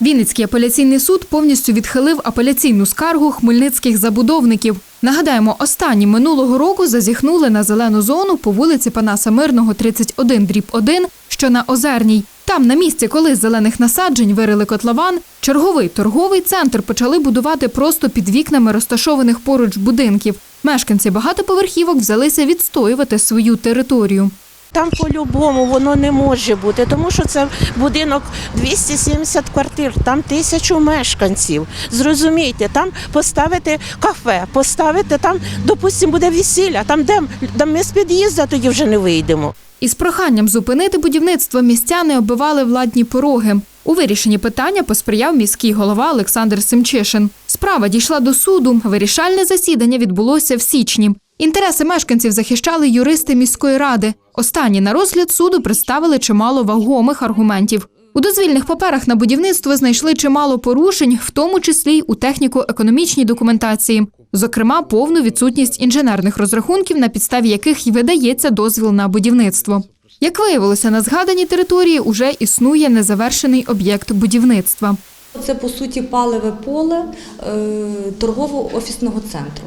Вінницький апеляційний суд повністю відхилив апеляційну скаргу хмельницьких забудовників. Нагадаємо, останні минулого року зазіхнули на зелену зону по вулиці Панаса Мирного, 31, дріб 1, що на Озерній. Там, на місці колись зелених насаджень, вирили котлован, черговий торговий центр почали будувати просто під вікнами розташованих поруч будинків. Мешканці багатоповерхівок взялися відстоювати свою територію. Там по-любому воно не може бути, тому що це будинок 270 квартир, там тисячу мешканців. Зрозумійте, там поставити кафе, поставити там, допустимо, буде весілля, там де там ми з під'їзду тоді вже не вийдемо. Із проханням зупинити будівництво містяни оббивали владні пороги. У вирішенні питання посприяв міський голова Олександр Семчишин. Справа дійшла до суду. Вирішальне засідання відбулося в січні. Інтереси мешканців захищали юристи міської ради. Останні на розгляд суду представили чимало вагомих аргументів. У дозвільних паперах на будівництво знайшли чимало порушень, в тому числі й у техніко-економічній документації, зокрема, повну відсутність інженерних розрахунків, на підставі яких й видається дозвіл на будівництво. Як виявилося, на згаданій території уже існує незавершений об'єкт будівництва. Це по суті паливе поле е, торгово-офісного центру.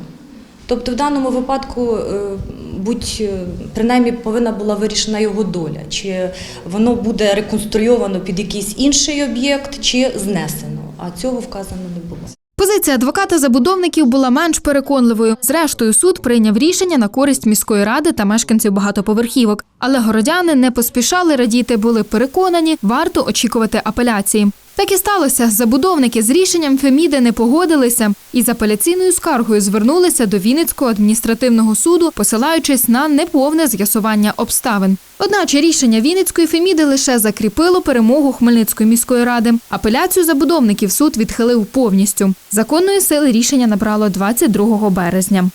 Тобто в даному випадку, е, будь е, принаймні повинна була вирішена його доля, чи воно буде реконструйовано під якийсь інший об'єкт, чи знесено. А цього вказано не було. Позиція адвоката забудовників була менш переконливою. Зрештою, суд прийняв рішення на користь міської ради та мешканців багатоповерхівок. Але городяни не поспішали радіти, були переконані, варто очікувати апеляції. Так і сталося. Забудовники з рішенням Феміди не погодилися і з апеляційною скаргою звернулися до Вінницького адміністративного суду, посилаючись на неповне з'ясування обставин. Одначе рішення Вінницької Феміди лише закріпило перемогу Хмельницької міської ради. Апеляцію забудовників суд відхилив повністю. Законної сили рішення набрало 22 березня.